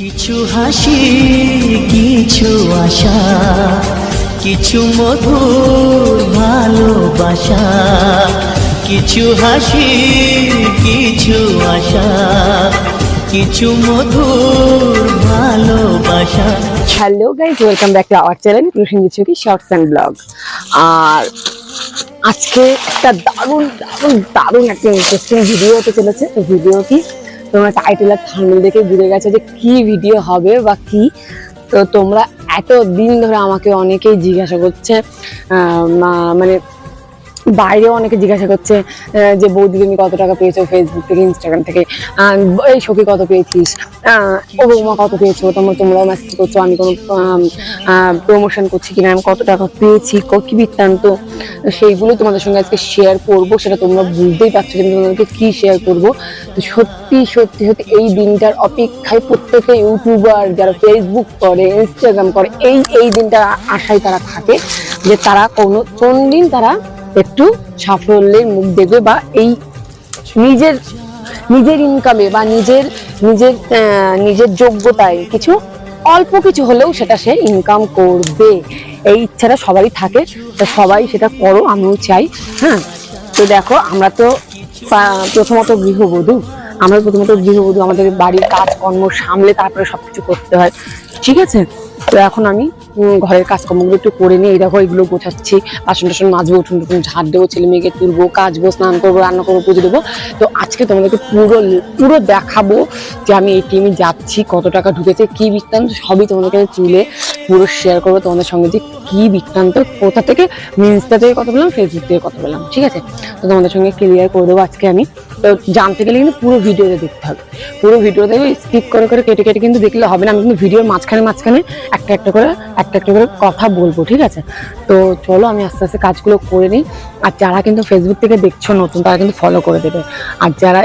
কিছু হাসি, কিছু আশা, কিছু মধুর ভালোবাসা, কিছু হাসি, কিছু আশা, কিছু মধুর ভালোবাসা। Hello guys welcome back to our channel Prosenjit ছবি শর্টস অ্যান্ড ব্লগ আর আজকে একটা দারুণ দারুণ দারুণ একটা ইন্টারেস্টিং ভিডিও হতে চলেছে। ভিডিও কি তোমরা টাইটেল আর থাম্বনেল দেখে বুঝে গেছো যে কি ভিডিও হবে বা কি। তো তোমরা এত দিন ধরে আমাকে অনেকেই জিজ্ঞাসা করছে মানে বাইরেও অনেকে জিজ্ঞাসা করছে যে বৌদি তুমি কত টাকা পেয়েছ ফেসবুক থেকে ইনস্টাগ্রাম থেকে? এই সখী কত পেয়েছিস? ও বৌমা কত পেয়েছ? তোমরা, তোমরাও মেসেজ করছ, আমি কোনো প্রমোশন করছি কিনা, আমি কত টাকা পেয়েছি, ক- কি বৃত্তান্ত? সেইগুলো তোমাদের সঙ্গে আজকে শেয়ার করব, সেটা তোমরা বুঝতেই পারছ যে তোমাদেরকে কী শেয়ার করব? তো সত্যি সত্যি সত্যি এই দিনটার অপেক্ষায় প্রত্যেকে ইউটিউবার যারা ফেসবুক করে ইনস্টাগ্রাম করে, এই এই দিনটার আশায় তারা থাকে যে তারা কোনো কোন দিন তারা একটু সাফল্যের মুখ দেখবে বা এই নিজের নিজের ইনকামে বা নিজের নিজের নিজের যোগ্যতায় কিছু, অল্প কিছু হলেও সেটা সে ইনকাম করবে। এই ইচ্ছাটা সবারই থাকে, তো সবাই সেটা করো, আমিও চাই হ্যাঁ? তো দেখো, আমরা তো প্রথমত গৃহবধূ। আমরা প্রথমত গৃহবধূ, আমাদের বাড়ির কাজকর্ম সামলে তারপরে সব কিছু করতে হয়। ঠিক আছে? তো এখন আমি ঘরের কাজকর্মগুলো একটু করে নিই এই দেখো এগুলো গোছাচ্ছি, বাসন টাসন মাজবো, উঠুন টুটুন ঝাড় দেবো, ছেলে মেয়েকে তুলবো, কাচবো, স্নান করব, রান্না করব, পুজো দেবো। তো আজকে তোমাদেরকে পুরো পুরো দেখাবো যে আমি এই টিমে যাচ্ছি, কত টাকা ঢুকেছে, কি বৃত্তান্ত, সবই তোমাদেরকে তুলে পুরো শেয়ার করব তোমাদের সঙ্গে যে কি বৃত্তান্ত, কোথা থেকে ইনস্টা থেকে কথা বললাম ফেসবুক থেকে কথা বললাম, ঠিক আছে? তো তোমাদের সঙ্গে ক্লিয়ার করে দেবো আজকে আমি। তো জানতে গেলে কিন্তু পুরো ভিডিওতে দেখতে হবে। পুরো ভিডিওতে স্কিপ করে করে কেটে কেটে কিন্তু দেখলে হবে না, আমি কিন্তু ভিডিওর মাঝখানে মাঝখানে একটা একটা করে একটা একটা করে কথা বলব, ঠিক আছে? তো চলো, আমি আস্তে আস্তে কাজগুলো করে নিই। আর যারা কিন্তু ফেসবুক থেকে দেখছ নতুন, তারা কিন্তু ফলো করে দেবে। আর যারা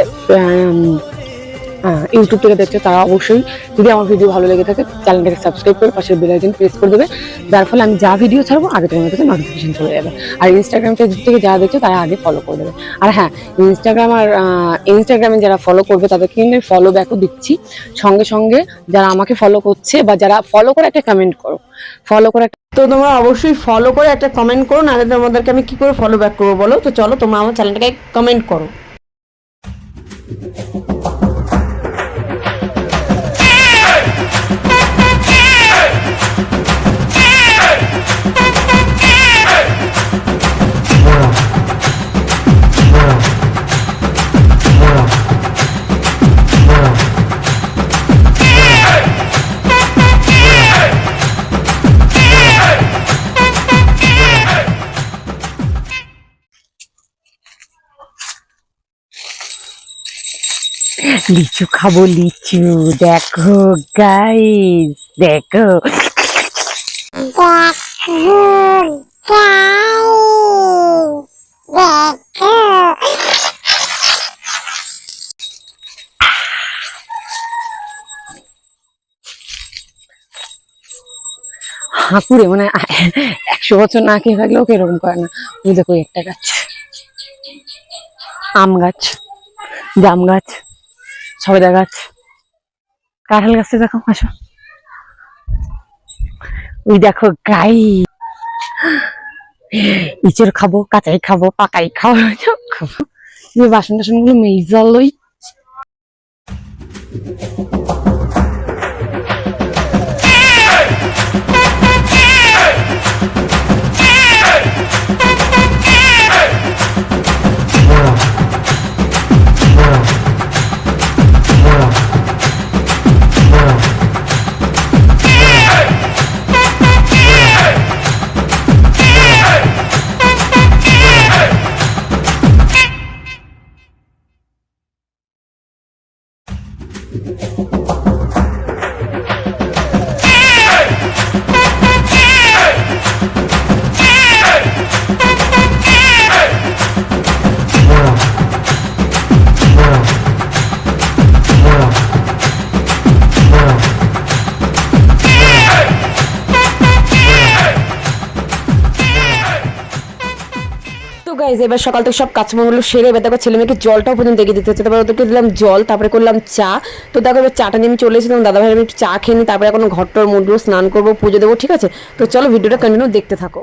ইউটিউব থেকে দেখছ তারা অবশ্যই যদি আমার ভিডিও ভালো লেগে থাকে চ্যানেলটাকে সাবস্ক্রাইব করে পাশের বেল আইকন প্রেস করে দেবে। যার ফলে আমি যা ভিডিও ছাড়বো, আগে তোমার কাছে নোটিফিকেশন চলে যাবে। আর ইনস্টাগ্রাম ফেসবুক থেকে যারা দেখছ, তারা আগে ফলো করে দেবে। আর হ্যাঁ ইনস্টাগ্রাম আর ইনস্টাগ্রামে যারা ফলো করবে, তাদেরকে কিন্তু আমি ফলো ব্যাকও দিচ্ছি। সঙ্গে সঙ্গে যারা আমাকে ফলো করছে বা যারা ফলো করে একটা কমেন্ট করো। ফলো করে তো তোমরা অবশ্যই ফলো করে একটা কমেন্ট করো, নাহলে তোমাদেরকে আমি কি করে ফলো ব্যাক করব বলো? তো চলো তোমরা আমার চ্যানেলটাকে কমেন্ট করো। লিচু খাব, লিচু। দেখো গাইস দেখো। হাঁকুড়ে মানে একশো বছর না খেয়ে থাকলেও এরকম করে না। ওই দেখো একটা গাছ। আম গাছ, জাম গাছ। সবেদা গাছ কাঁঠাল গাছটা দেখো, আসো। ওই দেখো গাই। ইচের খাব, কাঁচাই খাব, পাকাই খাব খাব। বাসন টাসনগুলো মেজালই গাইজ এবার সকাল থেকে সব কাজকর্মগুলো সেরে এবার দেখো ছেলে মেয়েকে জলটাও পর্যন্ত দেখে দিতে হচ্ছে। তারপর ওদেরকে দিলাম জল, তারপরে করলাম চা। তো দেখো এবার চাটা নিয়ে আমি চলে এসেছিলাম দাদা ভাই আমি একটু চা খেয়ে নিই, তারপরে এখন ঘরটর মুডবো স্নান করব, পুজো দেবো, ঠিক আছে? তো চলো ভিডিওটা কন্টিনিউ দেখতে থাকো।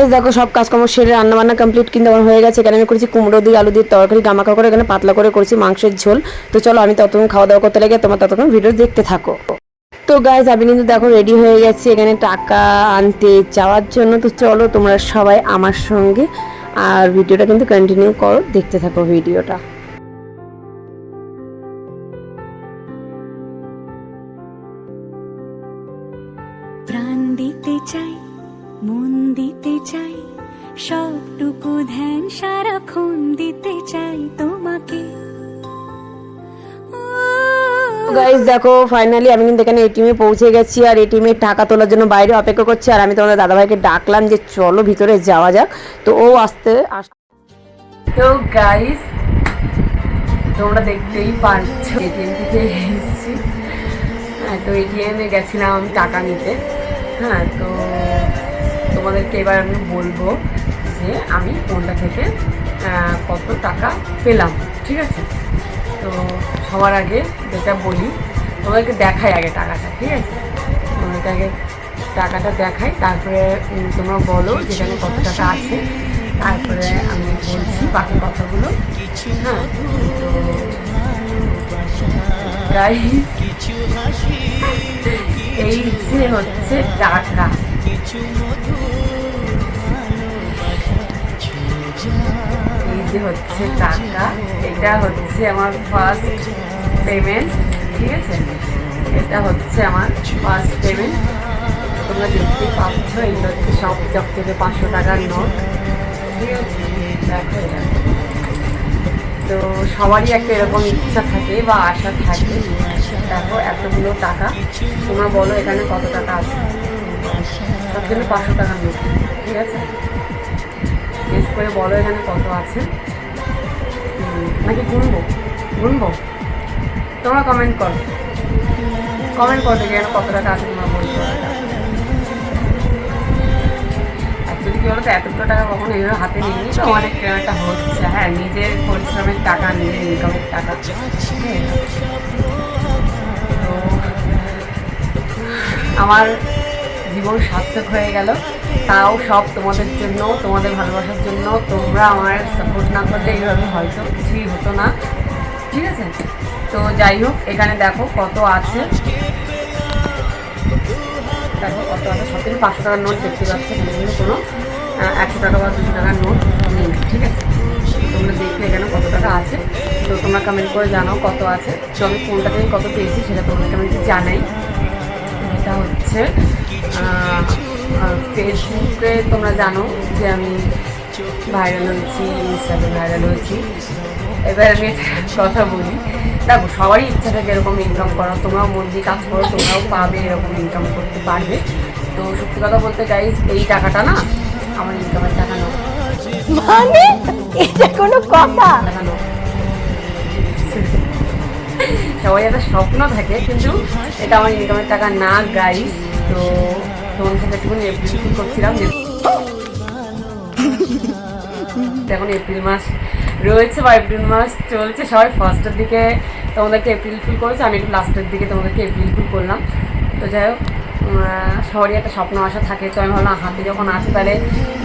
গাইজ দেখো, সব কাজকর্ম সেরে রান্না বান্না কমপ্লিট কিন্তু আমার হয়ে গেছে। এখানে আমি করেছি কুমড়ো দিয়ে, আলু দিয়ে তরকারি গামাকা করে, এখানে পাতলা করে করেছি মাংসের ঝোল। তো চলো, আমি ততক্ষণ খাওয়া দাওয়া করতে লাগে, তোমার ততক্ষণ ভিডিও দেখতে থাকো। তো গাইজ আমি কিন্তু দেখো রেডি হয়ে গেছি, এখানে টাকা আনতে যাওয়ার জন্য। তো চলো, তোমরা সবাই আমার সঙ্গে, আর ভিডিওটা কিন্তু কন্টিনিউ করো, দেখতে থাকো ভিডিওটা। চাই সবটুকু ধ্যান সারাক্ষণ দিতে চাই তোমাকে। গাইজ দেখো ফাইনালি আমি কিন্তু এখানে এটিএমে পৌঁছে গেছি আর এটিএমে টাকা তোলার জন্য বাইরে অপেক্ষা করছি আর আমি তোমাদের দাদাভাইকে ডাকলাম যে চলো ভিতরে যাওয়া যাক। তো ও আসতে আস তো গাইজ তোমরা দেখতেই পারছ এটিএম থেকে এসেছি। হ্যাঁ তো এটিএমে গেছিলাম আমি টাকা নিতে। হ্যাঁ তো তোমাদেরকে এবার আমি বলব যে আমি কোনটা থেকে কত টাকা পেলাম, ঠিক আছে? তো সবার আগে যেটা বলি, তোমাদেরকে দেখাই আগে টাকাটা, ঠিক আছে? তোমাদেরকে আগে টাকাটা দেখাই, তারপরে তোমরা বলো যেখানে কত টাকা আছে। তারপরে আমি বলছি বাকি কথাগুলো। হ্যাঁ তো এই হচ্ছে টাকা। এই যে হচ্ছে টাকা, এটা হচ্ছে আমার ফার্স্ট পেমেন্ট ঠিক আছে? এটা হচ্ছে আমার ফার্স্ট পেমেন্ট তোমরা দেখতেই পাচ্ছ, এগুলো হচ্ছে সব জব থেকে পাঁচশো টাকার নোট তো সবারই একটা এরকম ইচ্ছা থাকে বা আশা থাকে। দেখো, এতগুলো টাকা। তোমরা বলো এখানে কত টাকা আছে? সব জন্য পাঁচশো টাকা নোট ঠিক আছে? গেস করে বলো এখানে কত আছে। নাকি গুনবো? গুনবো? তোমরা কমেন্ট করো। কমেন্ট করো এখানে কত টাকা আছে তোমরা বলতে অ্যাকচুয়ালি কি বলতো, এতগুলো টাকা কখনো এইভাবে হাতে নিয়ে তো, অনেক কেনাটা হচ্ছে। হ্যাঁ নিজের পরিশ্রমের টাকা, নিজের ইনকামের টাকা। আমার জীবন সার্থক হয়ে গেল। তাও সব তোমাদের জন্য, তোমাদের ভালোবাসার জন্য তোমরা আমার সাপোর্ট না করলে এইভাবে হয়তো কিছুই হতো না। ঠিক আছে? তো যাই হোক, এখানে দেখো কত আছে। দেখো কত আছে। সব থেকে পাঁচশো টাকার নোট দেখতে পাচ্ছি কিন্তু কোনো একশো টাকা বা দুশো টাকার নোট নেই। ঠিক আছে? তোমরা দেখবে এখানে কত টাকা আছে। তো তোমরা কমেন্ট করে জানাও কত আছে। তো আমি কোনটা থেকে কত পেয়েছি সেটা তোমাদেরকে আমি একটু জানাই। এটা হচ্ছে ফেসবুকে তোমরা জানো যে আমি ভাইরাল হয়েছি ইনস্টাতে ভাইরাল হয়েছি। এবার আমি কথা বলি। দেখো সবারই ইচ্ছা থাকে এরকম ইনকাম করার। তোমরাও মন দিয়ে কাজ করো তোমরাও পাবে এরকম ইনকাম করতে পারবে। তো সত্যি কথা বলতে গাইজ এই টাকাটা না আমার ইনকামের টাকা নয়। মানে? এটা কোনো কথা? সবাই একটা স্বপ্ন থাকে কিন্তু এটা আমার ইনকামের টাকা না গাইস তো তোমার সাথে একটু এপ্রিল করছিলাম এখন এপ্রিল মাস রয়েছে বা এপ্রিল মাস চলছে, সবাই ফার্স্টের দিকে তোমাদেরকে এপ্রিল ফুল করেছে, আমি একটু লাস্টের দিকে তোমাদেরকে এপ্রিল ফুল করলাম। তো যাই হোক সবারই একটা স্বপ্ন আশা থাকে, তো আমি ভাবলাম, হাতে যখন আছে তাহলে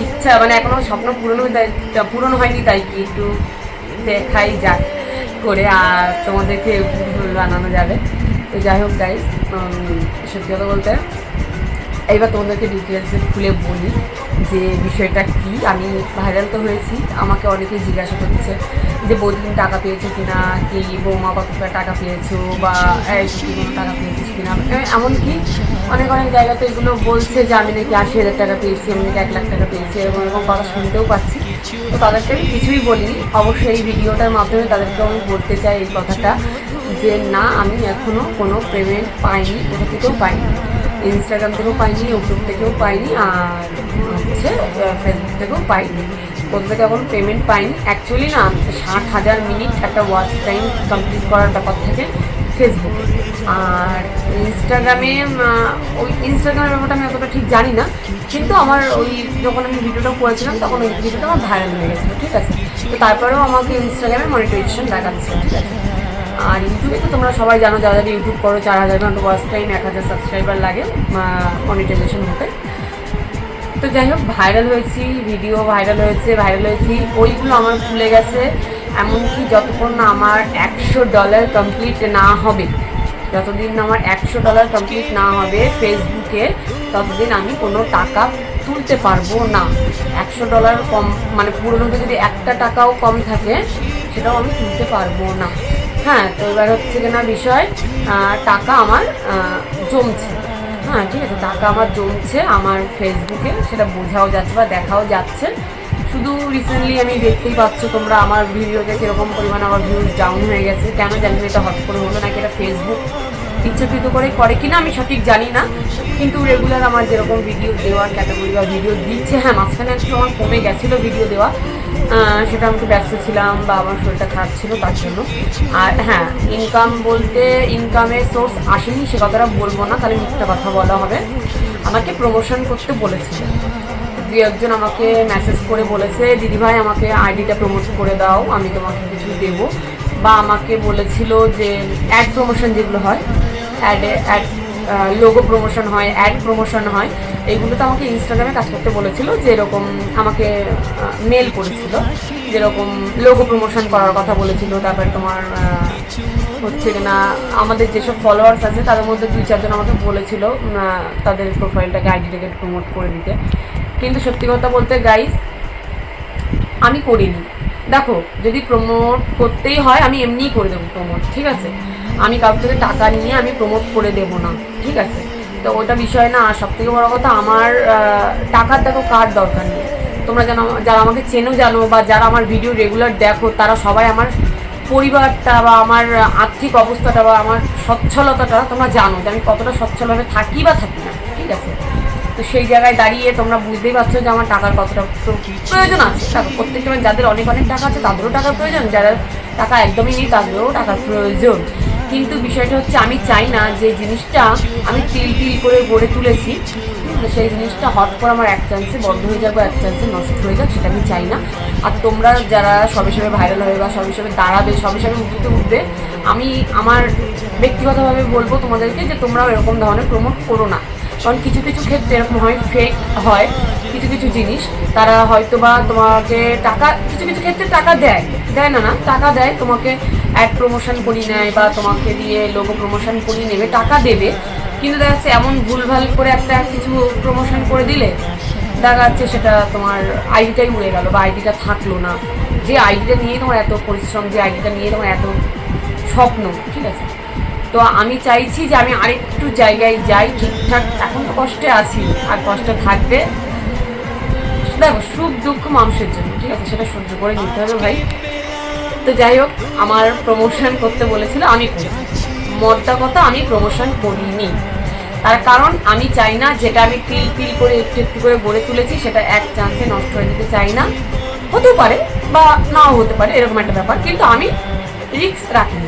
ইচ্ছা মানে এখনও স্বপ্ন পূরণ হয়ে তাই পূরণ হয়নি, তাই কি একটু দেখাই যাক করে আর তোমাদেরকে বানানো যাবে। তো যাই হোক গাইজ সত্যি কথা বলতে এবার তোমাদেরকে ডিটেলসে খুলে বলি যে বিষয়টা কি। আমি ভাইরাল তো হয়েছি, আমাকে অনেকেই জিজ্ঞাসা করছে যে বৌদিন টাকা পেয়েছ কিনা? কি বৌমা কত টাকা পেয়েছ? বা টাকা পেয়েছিস কিনা? এমনকি অনেক অনেক জায়গাতে এগুলো বলছে যে, আমি নাকি আশি হাজার টাকা পেয়েছি, আমি নাকি এক লাখ টাকা পেয়েছি, এরকম এরকম কথা শুনতেও পাচ্ছি। তো তাদেরকে আমি কিছুই বলিনি। অবশ্যই এই ভিডিওটার মাধ্যমে তাদেরকে আমি বলতে চাই এই কথাটা যে, না, আমি এখনও কোনো পেমেন্ট পাইনি, কোথা থেকেও পাইনি। ইনস্টাগ্রাম থেকেও পাইনি ইউটিউব থেকেও পাইনি, আর হচ্ছে ফেসবুক থেকেও পাইনি। কোথা থেকে এখন পেমেন্ট পাইনি। অ্যাকচুয়ালি না, ষাট হাজার মিনিট একটা ওয়াচ টাইম কমপ্লিট করার ব্যাপার থাকে ফেসবুকে আর ইনস্টাগ্রামে ওই ইনস্টাগ্রামের ব্যাপারটা আমি অতটা ঠিক জানি না। কিন্তু আমার ওই যখন আমি ভিডিওটা করেছিলাম, তখন ওই ভিডিওটা আমার ভাইরাল হয়ে গেছিল, ঠিক আছে? তো তারপরেও আমাকে ইনস্টাগ্রামে মনিটাইজেশন দেখাচ্ছে, ঠিক আছে? আর ইউটিউবে তো তোমরা সবাই জানো, যারা যারা ইউটিউব করো, চার হাজার ঘণ্টা ওয়াচ টাইম এক হাজার সাবস্ক্রাইবার লাগে মনিটাইজেশন হতে। তো যাই হোক ভাইরাল হয়েছি ভিডিও ভাইরাল হয়েছে ভাইরাল হয়েছি, ওইগুলো আমার ভুলে গেছে। এমনকি যতক্ষণ না আমার একশো ডলার কমপ্লিট না হবে, যতদিন আমার একশো ডলার কমপ্লিট না হবে ফেসবুকে ততদিন আমি কোনো টাকা তুলতে পারব না। একশো ডলার কম মানে পুরোনোতে যদি একটা টাকাও কম থাকে, সেটাও আমি তুলতে পারব না। হ্যাঁ তো এবার হচ্ছে কি না বিষয় টাকা আমার জমছে। হ্যাঁ ঠিক আছে, টাকা আমার জমছে আমার ফেসবুকে সেটা বোঝাও যাচ্ছে বা দেখাও যাচ্ছে। শুধু রিসেন্টলি আমি দেখতেই পাচ্ছ তোমরা আমার ভিডিওতে কীরকম পরিমাণ আমার ভিউজ ডাউন হয়ে গেছে। কেন জানি এটা হট করে হলো নাকি এটা ফেসবুক ইচ্ছাকৃত করে করে কিনা আমি সঠিক জানি না, কিন্তু রেগুলার আমার যেরকম ভিডিও দেওয়ার ক্যাটাগরি বা ভিডিও দিচ্ছে হ্যাঁ মাঝখানে একটু আমার কমে গেছিল ভিডিও দেওয়া সেটা আমি ব্যস্ত ছিলাম বা আমার শরীরটা খারাপ ছিল তার জন্য। আর হ্যাঁ ইনকাম বলতে ইনকামের সোর্স আসেনি, সে কথাটা বলব না, তাহলে মিথ্যা কথা বলা হবে। আমাকে প্রমোশন করতে বলেছিল দু একজন আমাকে মেসেজ করে বলেছে দিদিভাই আমাকে আইডিটা প্রমোট করে দাও, আমি তোমাকে কিছু দেবো। বা আমাকে বলেছিল যে অ্যাড প্রমোশন যেগুলো হয় অ্যাডে অ্যাড লোগো প্রমোশন হয় অ্যাড প্রমোশন হয়। এইগুলো তো আমাকে ইনস্টাগ্রামে কাজ করতে বলেছিল যে এরকম আমাকে মেল করেছিল, যেরকম লোগো প্রমোশন করার কথা বলেছিল, তারপরে তোমার হচ্ছে কিনা আমাদের যেসব ফলোয়ার্স আছে, তাদের মধ্যে দুই, চারজন আমাকে বলেছিল তাদের প্রোফাইলটাকে আইডিটাকে প্রমোট করে দিতে। কিন্তু সত্যি কথা বলতে গাইস আমি করিনি। দেখো, যদি প্রমোট করতেই হয়, আমি এমনিই করে দেবো প্রমোট ঠিক আছে? আমি কারোর থেকে টাকা নিয়ে আমি প্রমোট করে দেব না, ঠিক আছে? তো ওটা বিষয় না, আর সব থেকে বড় কথা আমার টাকার দেখো কার দরকার নেই। তোমরা জানো যারা আমাকে চেনো জানো বা যারা আমার ভিডিও রেগুলার দেখো, তারা সবাই আমার পরিবারটা বা আমার আর্থিক অবস্থাটা বা আমার সচ্ছলতাটা তোমরা জানো যে আমি কতটা সচ্ছলভাবে থাকি বা থাকি না, ঠিক আছে? তো সেই জায়গায় দাঁড়িয়ে তোমরা বুঝতেই পারছ যে আমার টাকার কতটা প্র- প্রয়োজন আছে। প্রত্যেকটা মানে যাদের অনেক অনেক টাকা আছে, তাদেরও টাকার প্রয়োজন যারা টাকা একদমই নেই, তাদেরও টাকার প্রয়োজন। কিন্তু বিষয়টা হচ্ছে আমি চাই না যে জিনিসটা আমি তিল তিল করে গড়ে তুলেছি। সেই জিনিসটা হট করে আমার এক চান্সে বন্ধ হয়ে যাবে এক চান্সে নষ্ট হয়ে যাক, সেটা আমি চাই না। আর তোমরা যারা সবে সবে ভাইরাল হবে বা সবে সবে দাঁড়াবে, সবে সবে উঠতে উঠবে, আমি আমার ব্যক্তিগতভাবে বলব তোমাদেরকে যে তোমরাও এরকম ধরনের প্রমোট করো না। কারণ কিছু কিছু ক্ষেত্রে এরকম হয় ফেক হয়। কিছু কিছু জিনিস, তারা হয়তো বা তোমাকে টাকা, কিছু কিছু ক্ষেত্রে টাকা দেয়। দেয় না না, টাকা দেয়, তোমাকে অ্যাড প্রমোশন করিয়ে নেয় বা তোমাকে দিয়ে লোগো প্রমোশন করিয়ে নেবে, টাকা দেবে। কিন্তু দেখা যাচ্ছে এমন ভুলভাল করে একটা কিছু প্রমোশন করে দিলে, দেখা যাচ্ছে সেটা তোমার আইডিটাই উড়ে গেল বা আইডিটা থাকল না। যে আইডিটা নিয়ে তোমার এত পরিশ্রম, যে আইডিটা নিয়ে তোমার এত স্বপ্ন, ঠিক আছে? তো আমি চাইছি যে আমি আরেকটু জায়গায় যাই, ঠিকঠাক, এখন কষ্টে আছি, আর কষ্ট থাকবে। দেখো, সুখ, দুঃখ মানুষের জন্য, ঠিক আছে? সেটা সহ্য করে নিতে হবে ভাই। তো যাই হোক, আমার প্রমোশন করতে বলেছিল, আমি করি। মদ্দা কথা, আমি প্রমোশন করিনি। তার কারণ, আমি চাই না যেটা আমি তিল তিল করে একটু একটু করে গড়ে তুলেছি, সেটা এক চান্সে নষ্ট হয়ে যেতে চাই না। হতে পারে বা নাও হতে পারে, এরকম একটা ব্যাপার। কিন্তু আমি রিস্ক রাখিনি।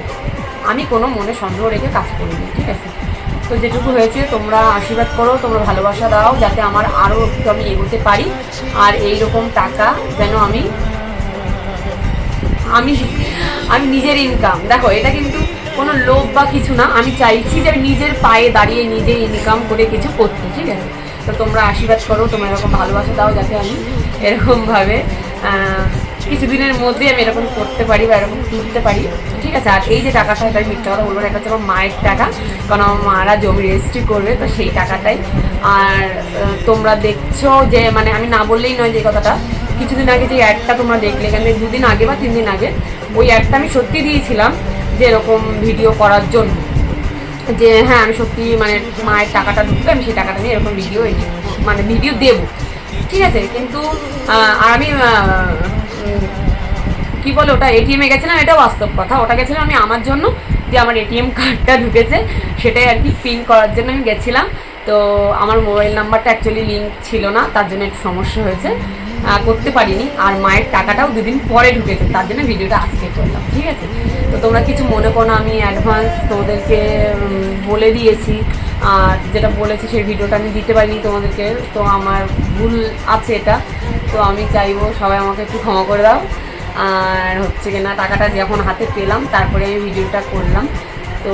আমি কোনো মনে সন্দেহ রেখে কাজ করিনি, ঠিক আছে? তো যেটুকু হয়েছে, তোমরা আশীর্বাদ করো, তোমরা ভালোবাসা দাও, যাতে আমার আরও একটু আমি এগোতে পারি। আর এই রকম টাকা যেন আমি আমি আমি নিজের ইনকাম দেখো, এটা কিন্তু কোনো লোভ বা কিছু না। আমি চাইছি যে নিজের পায়ে দাঁড়িয়ে নিজে ইনকাম করে কিছু করতে, ঠিক আছে? তো তোমরা আশীর্বাদ করো, তোমরা এরকম ভালোবাসা দাও যাতে আমি এরকমভাবে কিছুদিনের মধ্যে আমি এরকম করতে পারি বা এরকম তুলতে পারি। ঠিক আছে, আর এই যে টাকাটা এটা আমি মিথ্যা কথা বলব এটা হচ্ছে আমার মায়ের টাকা, কারণ আমার মারা জমি রেজিস্ট্রি করবে, তো সেই টাকাটাই। আর তোমরা দেখছ যে মানে আমি না বললেই নয় যে কথাটা, কিছুদিন আগে যে অ্যাডটা তোমরা দেখলে, এখানে দুদিন আগে বা তিন দিন আগে, ওই অ্যাডটা আমি সত্যি দিয়েছিলাম যে এরকম ভিডিও করার জন্য। যে হ্যাঁ আমি সত্যি মানে মায়ের টাকাটা ঢুকবে, আমি সেই টাকাটা নিয়ে এরকম ভিডিও মানে ভিডিও দেবো। ঠিক আছে, কিন্তু আর আমি কি বলে, ওটা এটিএমে গেছিলাম এটা বাস্তব কথা। ওটা গেছিলাম আমি আমার জন্য, যে আমার এটিএম কার্ডটা ঢুকেছে। সেটাই আর কি পিন করার জন্য আমি গেছিলাম। তো আমার মোবাইল নাম্বারটা অ্যাকচুয়ালি লিঙ্ক ছিল না, তার জন্য একটু সমস্যা হয়েছে। করতে পারিনি। আর মায়ের টাকাটাও দুদিন পরে ঢুকেছে, তার জন্য ভিডিওটা আজকে করলাম, ঠিক আছে? তো তোমরা কিছু মনে করো আমি অ্যাডভান্স তোমাদেরকে বলে দিয়েছি। আর যেটা বলেছি, সেই ভিডিওটা আমি দিতে পারিনি তোমাদেরকে। তো আমার ভুল আছে এটা। তো আমি চাইব সবাই আমাকে একটু ক্ষমা করে দাও। আর হচ্ছে কিনা টাকাটা যখন হাতে পেলাম, তারপরে আমি ভিডিওটা করলাম। তো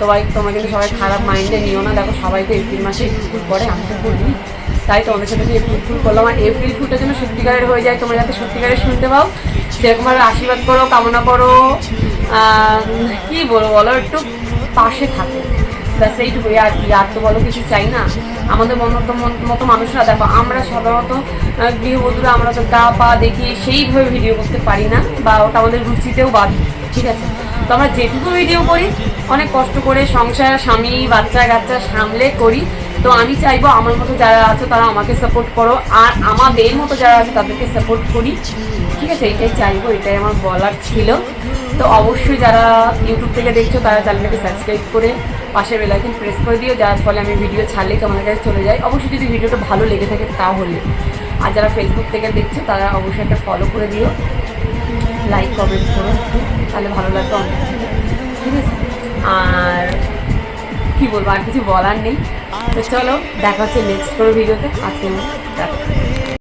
সবাই তোমরা কিন্তু সবাই খারাপ মাইন্ডে নিও না। দেখো সবাই তো এপ্রিল মাসে ফুল করে, আমি তো করিনি তাই তোমাদের সাথে যে এপ্রিল ফুল করলাম। আর এপ্রিল ফুলটা যেন সত্যিকারের হয়ে যায়, তোমরা যাতে সত্যিকারের শুনতে পাও সেরকমভাবে আশীর্বাদ করো, কামনা করো। কি বলব বলো, একটু পাশে থাকো। ব্যাস এইটুকুই আর কি, আর তো বলো কিছু চাই না। আমাদের মতো মতো মানুষরা, দেখো, আমরা সাধারণত গৃহবধূরা আমরা তো গা পা দেখি সেইভাবে ভিডিও করতে পারি না, বা ওটা আমাদের রুচিতেও বাধে, ঠিক আছে? তো আমরা যেটুকু ভিডিও করি, অনেক কষ্ট করে সংসার, স্বামী বাচ্চা কাচ্চা সামলে করি তো আমি চাইব আমার মতো যারা আছে তারা আমাকে সাপোর্ট করো। আর আমাদের মতো যারা আছে তাদেরকে সাপোর্ট করি। ঠিক আছে এইটাই চাইব, এটাই আমার বলার ছিল। তো অবশ্যই যারা ইউটিউব থেকে দেখছ তারা চ্যানেলটাকে সাবস্ক্রাইব করে পাশের বেলাইকন প্রেস করে দিও, যার ফলে আমি ভিডিও ছাড়লেই তোমাদের কাছে চলে যাই। অবশ্যই যদি ভিডিওটা ভালো লেগে থাকে তাহলে। আর যারা ফেসবুক থেকে দেখছ তারা অবশ্যই একটা ফলো করে দিও। লাইক কমেন্ট করো তাহলে ভালো লাগবে অনেক। ঠিক আছে? আর কি বলব আর কিছু বলার নেই। তো চলো দেখা হচ্ছে নেক্সট কোনো ভিডিওতে আজকে